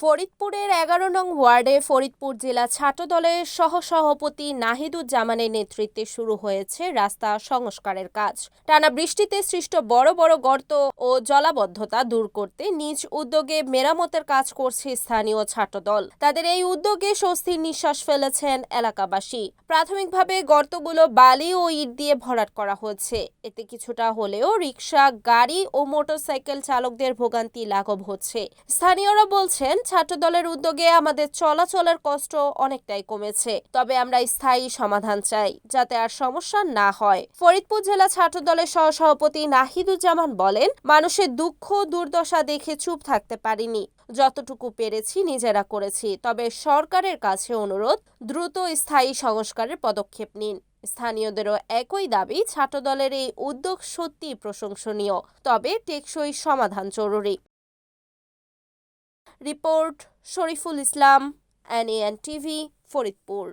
ফরিদপুরের এগারো নং ওয়ার্ডে ফরিদপুর জেলা ছাত্র দলের সহসভাপতি নাহিদুজ্জামানের নেতৃত্বে শুরু হয়েছে রাস্তা সংস্কারের কাজ। টানা বৃষ্টিতে সৃষ্ট বড় বড় গর্ত ও জলাবদ্ধতা দূর করতে নিজ উদ্যোগে মেরামতের কাজ করছে স্থানীয় ছাত্রদল। তাদের এই উদ্যোগে স্বস্তির নিঃশ্বাস ফেলেছেন এলাকাবাসী। প্রাথমিকভাবে গর্তগুলো বালি ও ইট দিয়ে ভরাট করা হয়েছে এতে কিছুটা হলেও রিক্সা গাড়ি ও মোটরসাইকেল চালকদের ভোগান্তি লাঘব হচ্ছে। স্থানীয়রা বলছেন ছাত্রদলের উদ্যোগে আমাদের চলাচলের কষ্ট অনেকটাই কমেছে। তবে আমরা স্থায়ী সমাধান চাই, যাতে আর সমস্যা না হয়। ফরিদপুর জেলা ছাত্রদলের সহসভাপতি নাহিদুজ্জামান বলেন, মানুষের দুঃখ, দুর্দশা দেখে চুপ থাকতে পারিনি। যতটুকু পেরেছি নিজেরা করেছি, তবে সরকারের কাছে অনুরোধ, দ্রুত স্থায়ী সংস্কারের পদক্ষেপ নিন। স্থানীয়দেরও একই দাবি, ছাত্রদলের এই উদ্যোগ সত্যি প্রশংসনীয়, তবে টেকসই সমাধান জরুরি। Report Shariful Islam N N TV Faridpur